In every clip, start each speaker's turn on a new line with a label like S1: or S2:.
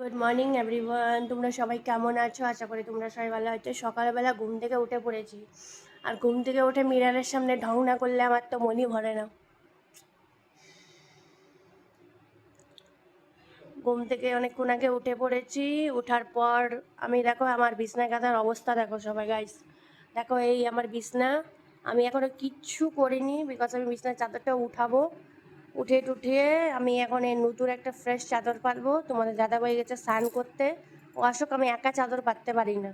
S1: Good morning everyone তোমরা সবাই কেমন আছো? আশা করি তোমরা সবাই ভালো আছো। সকালবেলা ঘুম থেকে উঠে পড়েছি। আর ঘুম থেকে উঠে মিরারের সামনে ঢং না করলে আমার তো মনই ভরে না। ঘুম থেকে অনেকক্ষণ আগে উঠে পড়েছি। ওঠার পর আমি দেখো আমার বিছনা কাঁথার অবস্থা দেখো সবাই গাইস দেখো এই আমার বিছনা। আমি এখনও কিচ্ছু করিনি বিকজ আমি বিছনার চাদরটা উঠাবো। উঠে টুঠিয়ে আমি এখন এই নতুন একটা ফ্রেশ চাদর পাতবো। তোমাদের দাদা দাদাভাই গেছে স্নান করতে। ও আসুক, আমি একা চাদর পাততে পারি না।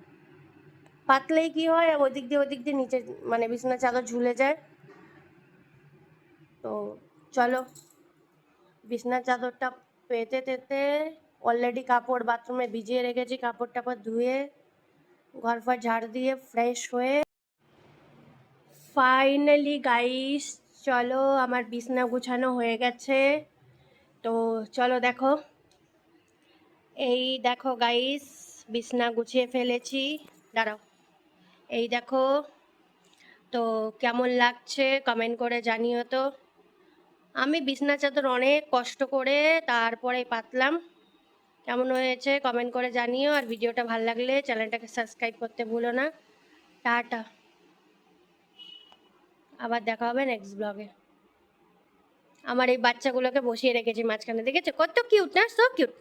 S1: পাতলেই কি হয়, ওদিক দিয়ে ওদিক দিয়ে নিচে মানে বিছানার চাদর ঝুলে যায়। তো চলো বিছনার চাদরটা পেতে তেতে অলরেডি কাপড় বাথরুমে ভিজিয়ে রেখেছি কাপড় টাপড় ধুয়ে ঘর ফর ঝাড় দিয়ে ফ্রেশ হয়ে ফাইনালি গাইস চলো, আমার বিছনা গুছানো হয়ে গেছে। তো চলো দেখো। এই দেখো গাইস বিছনা গুছিয়ে ফেলেছি। দাঁড়াও। এই দেখো। তো কেমন লাগছে কমেন্ট করে জানিও তো। আমি বিছনা চাদর অনেক কষ্ট করে তারপরে পাতলাম। কেমন হয়েছে কমেন্ট করে জানিও। আর ভিডিওটা ভালো লাগলে চ্যানেলটাকে সাবস্ক্রাইব করতে ভুলো না। টাটা। আবার দেখা হবে নেক্সট ব্লগে আমার এই বাচ্চাগুলোকে বসিয়ে রেখেছি মাঝখানে, দেখেছ? কত কিউট না? সব কিউট